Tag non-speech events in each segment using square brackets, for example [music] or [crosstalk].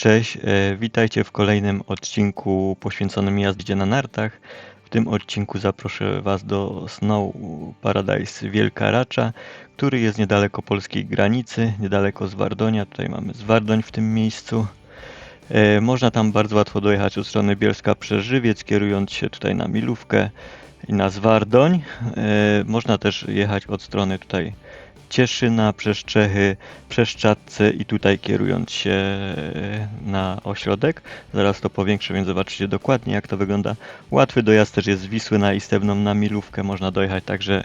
Cześć, e, witajcie w kolejnym odcinku poświęconym jazdzie na nartach. W tym odcinku zaproszę Was do Snow Paradise Wielka Racza, który jest niedaleko polskiej granicy, niedaleko Zwardonia. Tutaj mamy Zwardoń w tym miejscu. E, Można tam bardzo łatwo dojechać od strony Bielska przez Żywiec, kierując się tutaj na Milówkę i na Zwardoń. E, Można też jechać od strony tutaj Cieszyna, przez Czechy, przez Czadce i tutaj kierując się na ośrodek. Zaraz to powiększę, więc zobaczycie dokładnie jak to wygląda. Łatwy dojazd też jest z Wisły na Istebną na Milówkę, można dojechać także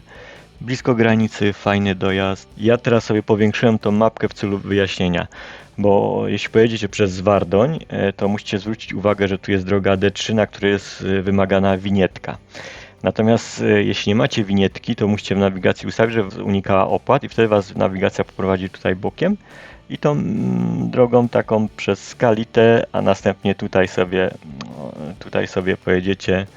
blisko granicy, fajny dojazd. Ja teraz sobie powiększyłem tą mapkę w celu wyjaśnienia, bo jeśli pojedziecie przez Zwardoń, e, to musicie zwrócić uwagę, że tu jest droga D3, na której jest e, wymagana winietka. Natomiast e, jeśli nie macie winietki, to musicie w nawigacji ustawić, że unikała opłat i wtedy was nawigacja poprowadzi tutaj bokiem i tą mm, drogą taką przez Skalitę, a następnie tutaj sobie, no, tutaj sobie pojedziecie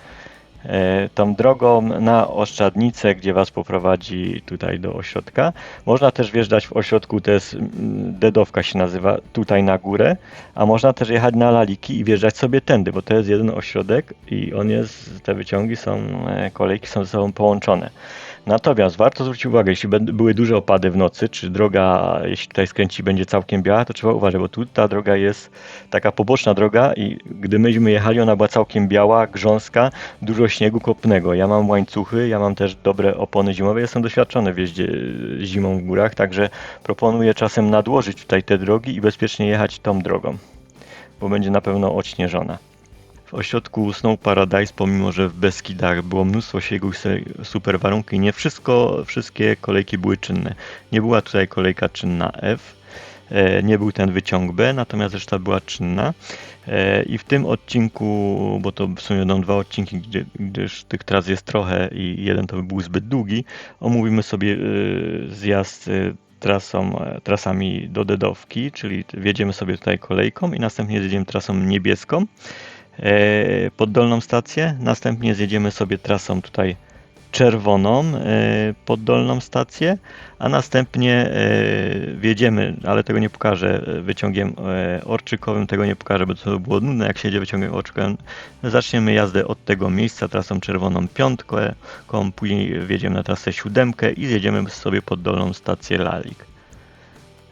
tą drogą na Oszczadnicę, gdzie was poprowadzi tutaj do ośrodka. Można też wjeżdżać w ośrodku, to jest mm, Dedowka się nazywa, tutaj na górę, a można też jechać na Laliki i wjeżdżać sobie tędy, bo to jest jeden ośrodek i on jest, te wyciągi są, e, kolejki są ze sobą połączone. Natomiast warto zwrócić uwagę, jeśli były duże opady w nocy, czy droga, jeśli tutaj skręci, będzie całkiem biała, to trzeba uważać, bo tu ta droga jest taka poboczna droga i gdy myśmy jechali, ona była całkiem biała, grząska, dużo śniegu kopnego. Ja mam łańcuchy, ja mam też dobre opony zimowe, jestem doświadczony w jeździe zimą w górach, także proponuję czasem nadłożyć tutaj te drogi i bezpiecznie jechać tą drogą, bo będzie na pewno odśnieżona. W ośrodku Snow Paradise, pomimo że w Beskidach było mnóstwo śniegu i super warunki, nie wszystko, wszystkie kolejki były czynne. Nie była tutaj kolejka czynna F, e, nie był ten wyciąg B, natomiast reszta była czynna. E, I w tym odcinku, bo to w sumie będą dwa odcinki, gdyż tych tras jest trochę i jeden to by był zbyt długi, omówimy sobie e, zjazd trasą, trasami do Dedowki, czyli wjedziemy sobie tutaj kolejką i następnie zjedziemy trasą niebieską pod dolną stację. Następnie zjedziemy sobie trasą tutaj czerwoną e, pod dolną stację, a następnie e, wjedziemy, ale tego nie pokażę, e, wyciągiem e, orczykowym, tego nie pokażę, bo to by było nudne, jak się jedzie wyciągiem orczykowym. Zaczniemy jazdę od tego miejsca, trasą czerwoną piątką, później wjedziemy na trasę siódemkę i zjedziemy sobie pod dolną stację Lalik.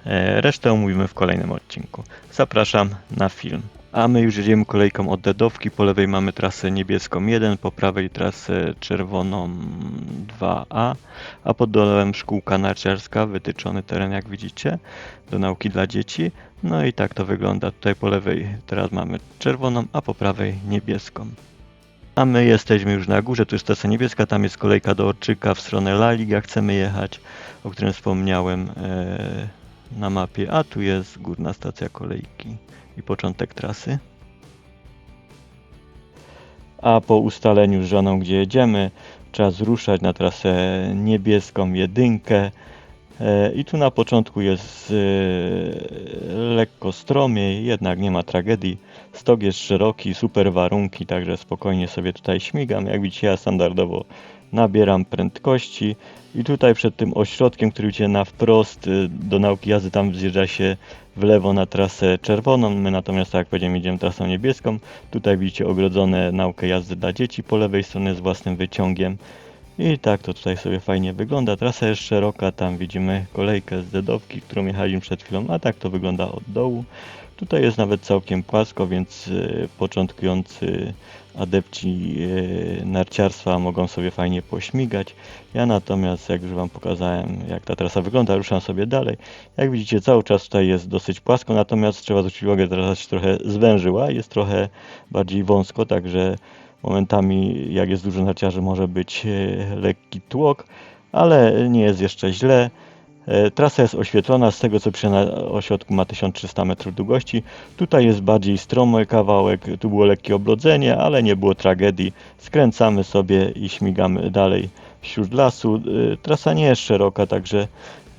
E, Resztę omówimy w kolejnym odcinku. Zapraszam na film. A my już jedziemy kolejką od Dedowki. Po lewej mamy trasę niebieską 1, po prawej trasę czerwoną 2A, a pod dołem szkółka narciarska, wytyczony teren jak widzicie, do nauki dla dzieci. No i tak to wygląda. Tutaj po lewej teraz mamy czerwoną, a po prawej niebieską. A my jesteśmy już na górze, tu jest trasa niebieska, tam jest kolejka do Orczyka w stronę Laliga, chcemy jechać, o którym wspomniałem e, na mapie, a tu jest górna stacja kolejki i początek trasy. A po ustaleniu z żoną, gdzie jedziemy, czas ruszać na trasę niebieską jedynkę. E, I tu na początku jest e, lekko stromiej, jednak nie ma tragedii. Stok jest szeroki, super warunki, także spokojnie sobie tutaj śmigam. Jak widzicie, ja standardowo nabieram prędkości. I tutaj przed tym ośrodkiem, który idzie na wprost y, do nauki jazdy, tam zjeżdża się w lewo na trasę czerwoną. My natomiast, tak jak powiedziałem, idziemy trasą niebieską. Tutaj widzicie ogrodzone naukę jazdy dla dzieci po lewej stronie z własnym wyciągiem. I tak to tutaj sobie fajnie wygląda. Trasa jest szeroka, tam widzimy kolejkę z dedowki, którą jechaliśmy przed chwilą, a tak to wygląda od dołu. Tutaj jest nawet całkiem płasko, więc y, początkujący adepci y, narciarstwa mogą sobie fajnie pośmigać. Ja natomiast, jak już Wam pokazałem, jak ta trasa wygląda, ruszam sobie dalej. Jak widzicie, cały czas tutaj jest dosyć płasko, natomiast trzeba zwrócić uwagę, że trasa się trochę zwężyła, jest trochę bardziej wąsko, także momentami, jak jest dużo narciarzy, może być e, lekki tłok, ale nie jest jeszcze źle. E, Trasa jest oświetlona, z tego co na ośrodku ma 1300 metrów długości. Tutaj jest bardziej stromy kawałek, tu było lekkie oblodzenie, ale nie było tragedii. Skręcamy sobie i śmigamy dalej wśród lasu. E, Trasa nie jest szeroka, także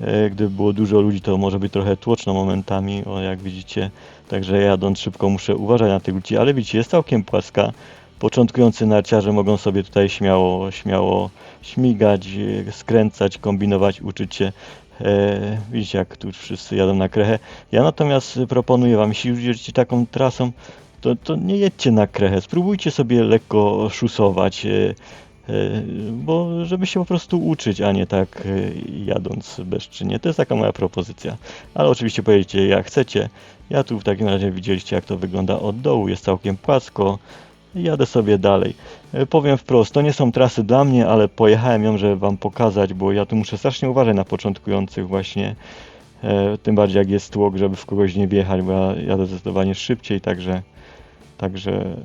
e, gdyby było dużo ludzi, to może być trochę tłoczno momentami, o jak widzicie. Także jadąc szybko muszę uważać na tych ludzi, ale widzicie, jest całkiem płaska. Początkujący narciarze mogą sobie tutaj śmiało, śmiało śmigać, skręcać, kombinować, uczyć się widzicie, jak tu wszyscy jadą na krechę. Ja natomiast proponuję Wam, jeśli już jedziecie taką trasą, to, to nie jedźcie na krechę. Spróbujcie sobie lekko szusować, e, e, bo żeby się po prostu uczyć, a nie tak e, jadąc bezczynnie. To jest taka moja propozycja. Ale oczywiście pojedziecie jak chcecie. Ja tu w takim razie widzieliście, jak to wygląda od dołu. Jest całkiem płasko. Jadę sobie dalej. E, Powiem wprost, to nie są trasy dla mnie, ale pojechałem ją, żeby Wam pokazać, bo ja tu muszę strasznie uważać na początkujących właśnie. E, tym bardziej jak jest tłok, żeby w kogoś nie wjechać, bo ja jadę zdecydowanie szybciej, także, także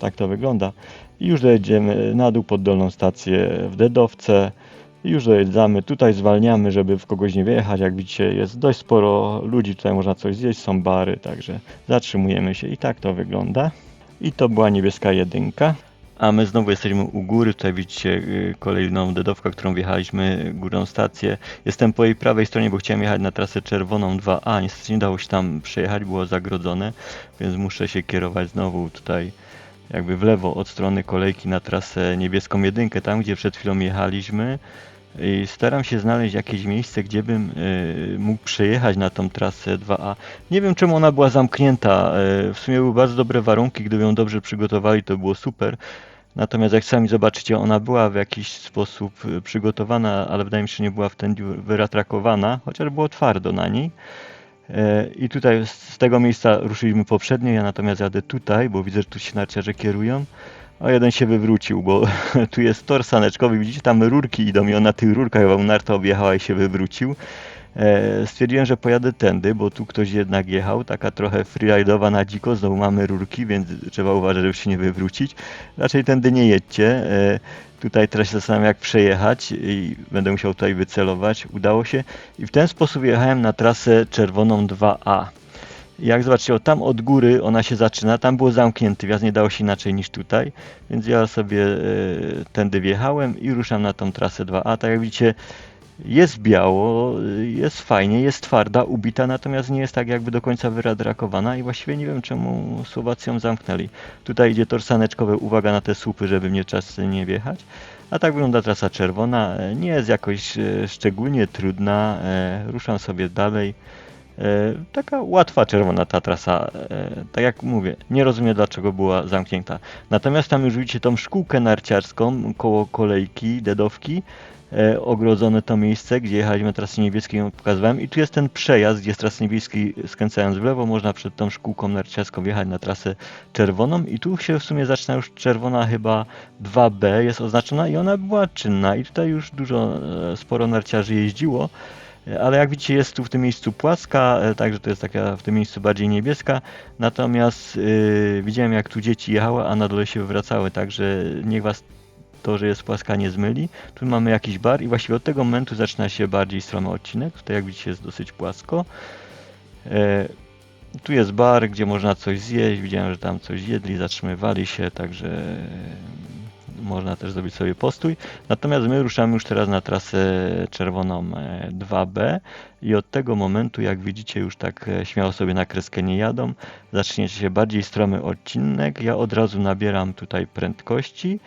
tak to wygląda. I już dojedziemy na dół pod dolną stację w Dedowce. I już dojeżdżamy, tutaj zwalniamy, żeby w kogoś nie wjechać. Jak widzicie, jest dość sporo ludzi, tutaj można coś zjeść, są bary, także zatrzymujemy się i tak to wygląda. I to była niebieska jedynka. A my znowu jesteśmy u góry. Tutaj widzicie y, kolejną dedowkę, którą wjechaliśmy, górną stację. Jestem po jej prawej stronie, bo chciałem jechać na trasę czerwoną 2A. Niestety nie dało się tam przejechać, było zagrodzone, więc muszę się kierować znowu tutaj jakby w lewo od strony kolejki na trasę niebieską jedynkę, tam gdzie przed chwilą jechaliśmy. Staram się znaleźć jakieś miejsce, gdzie bym y, mógł przejechać na tą trasę 2A. Nie wiem czemu ona była zamknięta. y, w sumie były bardzo dobre warunki, gdyby ją dobrze przygotowali, to było super. Natomiast jak sami zobaczycie, ona była w jakiś sposób y, przygotowana, ale wydaje mi się, że nie była w ten wyratrakowana, chociaż było twardo na niej. E, I tutaj z tego miejsca ruszyliśmy poprzednio, ja natomiast jadę tutaj, bo widzę, że tu się narciarze kierują. A jeden się wywrócił, bo [laughs] tu jest tor saneczkowy, widzicie, tam rurki idą i on na tych rurkach chyba narta objechała i się wywrócił. E, Stwierdziłem, że pojadę tędy, bo tu ktoś jednak jechał, taka trochę freeridowa na dziko, znowu mamy rurki, więc trzeba uważać, żeby się nie wywrócić. Raczej tędy nie jedźcie. E, Tutaj teraz się zastanawiam, jak przejechać i będę musiał tutaj wycelować. Udało się i w ten sposób jechałem na trasę czerwoną 2A. Jak zobaczycie, o, tam od góry ona się zaczyna, tam było zamknięty wjazd, nie dało się inaczej niż tutaj, więc ja sobie e, tędy wjechałem i ruszam na tą trasę 2A. Tak jak widzicie, jest biało, jest fajnie, jest twarda, ubita, natomiast nie jest tak jakby do końca wyradrakowana i właściwie nie wiem czemu Słowacy ją zamknęli. Tutaj idzie tor saneczkowy, uwaga na te słupy, żeby mnie czasem nie wjechać. A tak wygląda trasa czerwona, nie jest jakoś e, szczególnie trudna, e, ruszam sobie dalej. E, Taka łatwa czerwona ta trasa, e, tak jak mówię, nie rozumiem dlaczego była zamknięta. Natomiast tam już widzicie tą szkółkę narciarską koło kolejki, dedowki, e, ogrodzone to miejsce, gdzie jechaliśmy trasy niebieskiej, ją pokazywałem i tu jest ten przejazd, gdzie z trasy niebieskiej skręcając w lewo można przed tą szkółką narciarską wjechać na trasę czerwoną i tu się w sumie zaczyna już czerwona chyba 2B jest oznaczona i ona była czynna i tutaj już dużo, sporo narciarzy jeździło. Ale jak widzicie jest tu w tym miejscu płaska, e, także to jest taka w tym miejscu bardziej niebieska. Natomiast yy, widziałem jak tu dzieci jechały, a na dole się wywracały, także niech was to, że jest płaska nie zmyli. Tu mamy jakiś bar i właściwie od tego momentu zaczyna się bardziej stromy odcinek. Tutaj jak widzicie jest dosyć płasko. E, tu jest bar, gdzie można coś zjeść. Widziałem, że tam coś jedli, zatrzymywali się, także można też zrobić sobie postój. Natomiast my ruszamy już teraz na trasę czerwoną e, 2B i od tego momentu, jak widzicie, już tak e, śmiało sobie na kreskę nie jadą. Zacznie się bardziej stromy odcinek. Ja od razu nabieram tutaj prędkości.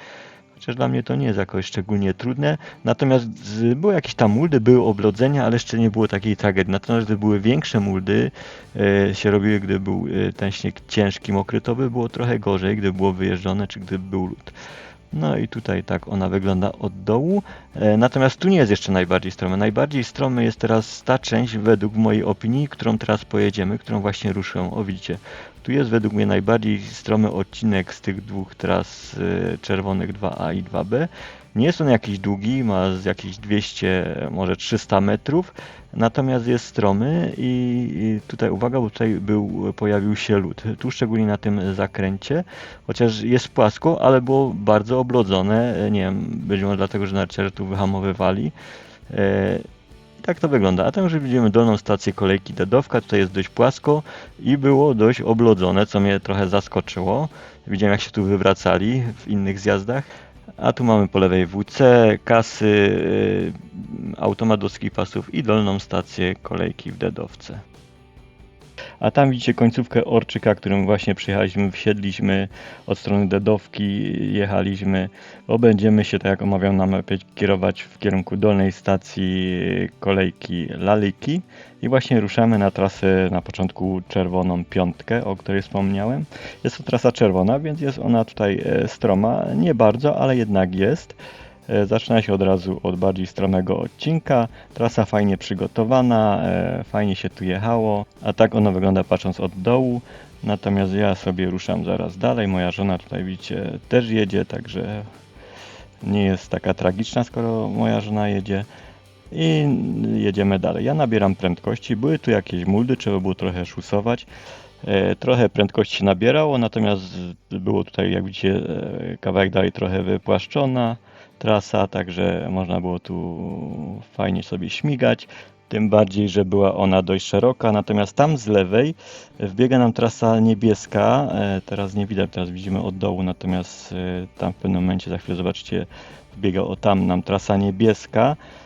Chociaż dla mnie to nie jest jakoś szczególnie trudne. Natomiast były jakieś tam muldy, były oblodzenia, ale jeszcze nie było takiej tragedii. Natomiast gdy były większe muldy, e, się robiły, gdy był e, ten śnieg ciężki, mokry, to by było trochę gorzej, gdy było wyjeżdżone, czy gdy był lód. No i tutaj tak ona wygląda od dołu. E, Natomiast tu nie jest jeszcze najbardziej stromy. Najbardziej stromy jest teraz ta część, według mojej opinii, którą teraz pojedziemy, którą właśnie ruszę. O widzicie, tu jest według mnie najbardziej stromy odcinek z tych dwóch tras e, czerwonych 2A i 2B. Nie jest on jakiś długi, ma jakieś 200, może 300 metrów, natomiast jest stromy i, tutaj uwaga, bo tutaj był, pojawił się lód. Tu szczególnie na tym zakręcie, chociaż jest płasko, ale było bardzo oblodzone, nie wiem, być może dlatego, że narciarze tu wyhamowywali. E, i tak to wygląda. A tam już widzimy dolną stację kolejki Dedowka. Tutaj jest dość płasko i było dość oblodzone, co mnie trochę zaskoczyło. Widziałem jak się tu wywracali w innych zjazdach. A tu mamy po lewej WC, kasy, yy, automat do skipasów i dolną stację kolejki w Dedowce. A tam widzicie końcówkę Orczyka, którym właśnie przyjechaliśmy, wsiedliśmy od strony Dedowki, jechaliśmy, bo będziemy się, tak jak omawiam na mapie, kierować w kierunku dolnej stacji kolejki Lalyki i właśnie ruszamy na trasę na początku czerwoną piątkę, o której wspomniałem. Jest to trasa czerwona, więc jest ona tutaj e, stroma, nie bardzo, ale jednak jest. E, Zaczyna się od razu od bardziej stromego odcinka. Trasa fajnie przygotowana, e, fajnie się tu jechało, a tak ona wygląda patrząc od dołu. Natomiast ja sobie ruszam zaraz dalej. Moja żona tutaj widzicie też jedzie, także nie jest taka tragiczna, skoro moja żona jedzie. I jedziemy dalej. Ja nabieram prędkości. Były tu jakieś muldy, trzeba było trochę szusować. E, Trochę prędkości się nabierało, natomiast było tutaj, jak widzicie, kawałek dalej trochę wypłaszczona trasa, także można było tu fajnie sobie śmigać. Tym bardziej, że była ona dość szeroka, natomiast tam z lewej wbiega nam trasa niebieska. E, Teraz nie widać, teraz widzimy od dołu, natomiast e, tam w pewnym momencie, za chwilę zobaczycie, wbiega o tam nam trasa niebieska e,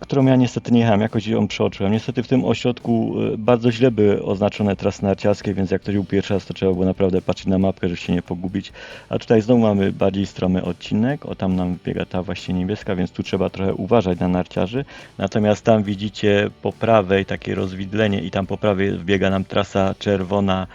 którą ja niestety nie jechałem, jakoś ją przeoczyłem. Niestety w tym ośrodku e, bardzo źle były oznaczone trasy narciarskie, więc jak ktoś był pierwszy raz, to trzeba było naprawdę patrzeć na mapkę, żeby się nie pogubić. A tutaj znowu mamy bardziej stromy odcinek, o tam nam biega ta właśnie niebieska, więc tu trzeba trochę uważać na narciarzy. Natomiast tam widzicie po prawej takie rozwidlenie i tam po prawej wbiega nam trasa czerwona,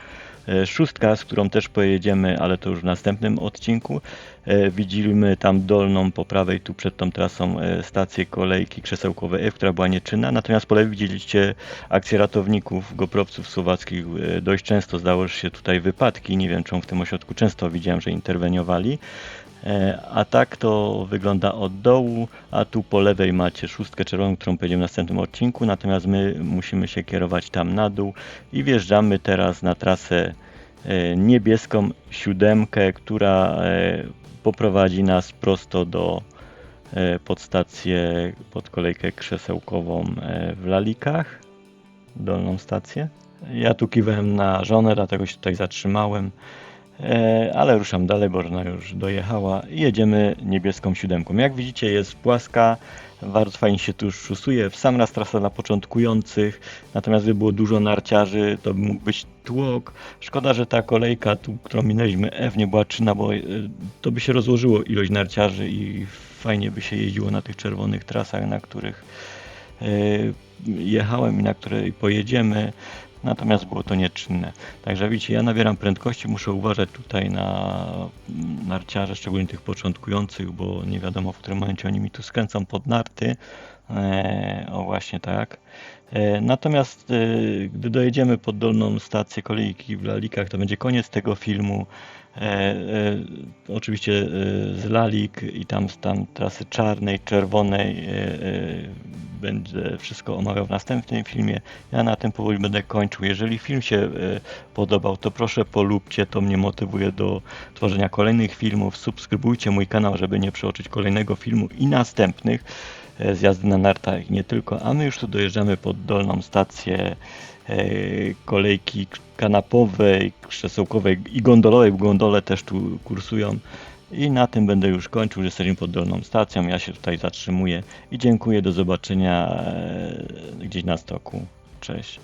e, szóstka, z którą też pojedziemy, ale to już w następnym odcinku. E, Widzimy tam dolną po prawej, tu przed tą trasą, e, stację kolejki krzesełkowej F, która była nieczynna. Natomiast po lewej widzieliście akcję ratowników, goprowców słowackich. E, Dość często zdały się tutaj wypadki. Nie wiem, czemu w tym ośrodku często widziałem, że interweniowali. A tak to wygląda od dołu, a tu po lewej macie szóstkę czerwoną, którą pojedziemy w następnym odcinku, natomiast my musimy się kierować tam na dół i wjeżdżamy teraz na trasę niebieską siódemkę, która poprowadzi nas prosto do e, pod stację, pod kolejkę krzesełkową e, w Lalikach, dolną stację. Ja tu kiwałem na żonę, dlatego się tutaj zatrzymałem. E, ale ruszam dalej, bo ona już dojechała i jedziemy niebieską siódemką. Jak widzicie jest płaska, bardzo fajnie się tu już szusuje, w sam raz trasa dla początkujących, natomiast gdyby było dużo narciarzy, to mógł być tłok. Szkoda, że ta kolejka, tu, którą minęliśmy, F nie była czynna, bo e, to by się rozłożyło ilość narciarzy i fajnie by się jeździło na tych czerwonych trasach, na których e, jechałem i na której pojedziemy. Natomiast było to nieczynne. Także widzicie, ja nabieram prędkości, muszę uważać tutaj na narciarze, szczególnie tych początkujących, bo nie wiadomo w którym momencie oni mi tu skręcą pod narty. E, o właśnie tak. E, natomiast e, gdy dojedziemy pod dolną stację kolejki w Lalikach, to będzie koniec tego filmu. E, oczywiście z Lalik i tam tam trasy czarnej, czerwonej będę wszystko omawiał w następnym filmie. Ja na tym powoli będę kończył. Jeżeli film się podobał, to proszę polubcie, to mnie motywuje do tworzenia kolejnych filmów. Subskrybujcie mój kanał, żeby nie przeoczyć kolejnego filmu i następnych z jazdy na nartach nie tylko. A my już tu dojeżdżamy pod dolną stację e, kolejki kanapowej, krzesełkowej i gondolowej, bo gondole też tu kursują. I na tym będę już kończył, że jesteśmy pod dolną stacją. Ja się tutaj zatrzymuję i dziękuję. Do zobaczenia e, gdzieś na stoku. Cześć.